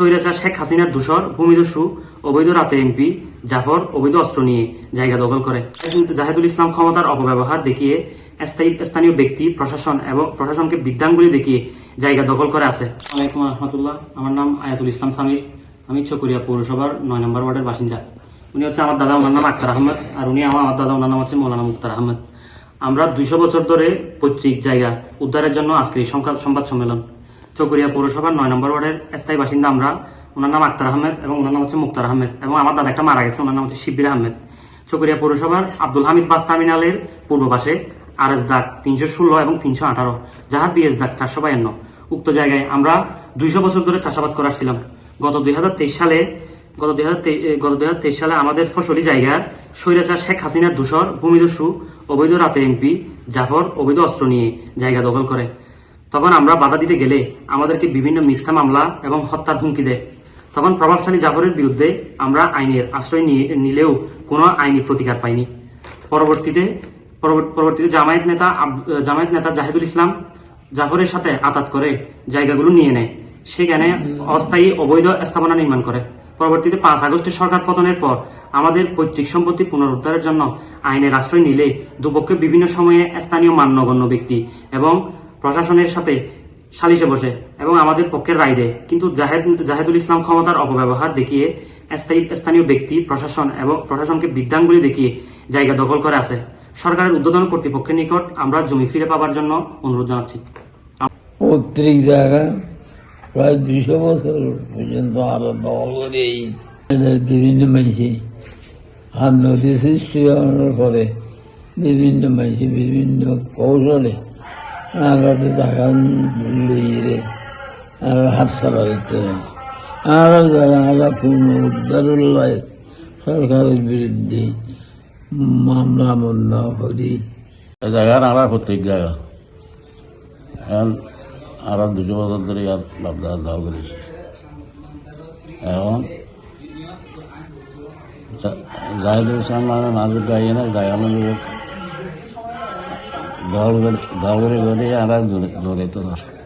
স্বৈরাচার শেখ হাসিনার দূষর ভূমিদস্যু অবৈধ রাতে এমপি জাফর, অবৈধ অস্ত্র নিয়ে জায়গা দখল করে। জাহেদুল ইসলাম ক্ষমতার অপব্যবহার দেখিয়ে স্থানীয় ব্যক্তি, প্রশাসন এবং প্রশাসনকে বিদ্যাঙ্গুলি দেখিয়ে জায়গা দখল করে আছে। আলাইকুম রহমতুল্লাহ আমার নাম আয়াতুল ইসলাম সামির। আমি চকরিয়া পৌরসভার নয় নম্বর ওয়ার্ডের বাসিন্দা। উনি হচ্ছে আমার দাদা, ওনার নাম আক্তার আহমেদ। আর উনি আমার আমার দাদা, ওনার নাম হচ্ছে মৌলানা মুক্তার আহমেদ। আমরা দুইশো বছর ধরে পৈতৃক জায়গা উদ্ধারের জন্য আজকে সংবাদ সম্মেলন চকরিয়া পৌরসভার নয় নম্বর ওয়ার্ডের স্থায়ী বাসিন্দা আমরা। ওনার নাম আক্তার আহমেদ এবং ওনার নাম হচ্ছে মুক্তার আহমেদ এবং আমার দাদা একটা মারা গেছে, ওনার নাম হচ্ছে শিবির আহমেদ। চকরিয়া পৌরসভার আব্দুল হামিদ বাস টার্মিনালের পূর্ব পাশে আর এস দাগ তিনশো ষোলো এবং তিনশো আঠারো যাহার বিএস দাগ চারশো বায়ান্ন। উক্ত জায়গায় আমরা দুইশো বছর ধরে চাষাবাদ করে আসছিলাম। গত দুই হাজার তেইশ সালে, গত দুই হাজার গত দুই হাজার তেইশ সালে আমাদের ফসলি জায়গা স্বৈরাচার শেখ হাসিনার দূষর ভূমিদস্যু অবৈধ রাতে এমপি জাফর, অবৈধ অস্ত্র নিয়ে জায়গা দখল করে। তখন আমরা বাধা দিতে গেলে আমাদেরকে বিভিন্ন মিথ্যা মামলা এবং হত্যার হুমকি দেয়। তখন প্রভাবশালী জাফরের বিরুদ্ধে আমরা আইনের আশ্রয় নিয়ে, নিলেও কোনো আইনি প্রতিকার পাইনি। পরবর্তীতে পরবর্তীতে জামায়াত নেতা জামায়াত নেতা জাহিদুল ইসলাম জাফরের সাথে আতাত করে জায়গাগুলো নিয়ে নেয়। সেখানে অস্থায়ী অবৈধ স্থাপনা নির্মাণ করে। পরবর্তীতে পাঁচ আগস্টের সরকার পতনের পর আমাদের পৈতৃক সম্পত্তি পুনরুদ্ধারের জন্য আইনের আশ্রয় নিলে দুপক্ষে বিভিন্ন সময়ে স্থানীয় মান্যগণ্য ব্যক্তি এবং প্রশাসনের সাথে সালিশে বসে এবং আমাদের পক্ষের রায় দেয় কিন্তু জাহেদ জাহেদুল ইসলাম ক্ষমতার অপব্যবহার দেখিয়ে স্থায়ী স্থানীয় ব্যক্তি, প্রশাসন এবং প্রশাসনকে বিদ্যাঙ্গুলি দেখিয়ে জায়গা দখল করে আছে সরকারের উদ্বোধন কর্তৃপক্ষের নিকট আমরা জমি ফিরে পাবার জন্য অনুরোধ জানাচ্ছি। পৈতৃক জায়গা, প্রায় দুশো বছর পর্যন্ত আরও দল করে এই বিভিন্ন মানুষে আর নদী সৃষ্টি হওয়ার পরে বিভিন্ন মানুষে বিভিন্ন কৌশলে আলাদা টাকা লইয়ে আর হাত ছাড়া দিতে আর যারা আলাদা পূর্ণ উদ্ধারের লাই সরকারের বিরুদ্ধে মামলা মন্না করি। জায়গার আমরা প্রত্যেক জায়গা এখন আমরা দুশো বছর ধরে ইয়ার বাপদা দাও করেছি এখন জাহিদুল গাইয়ে না জায়গা মানে গাওয়ারে করে আর করে তো না জোরে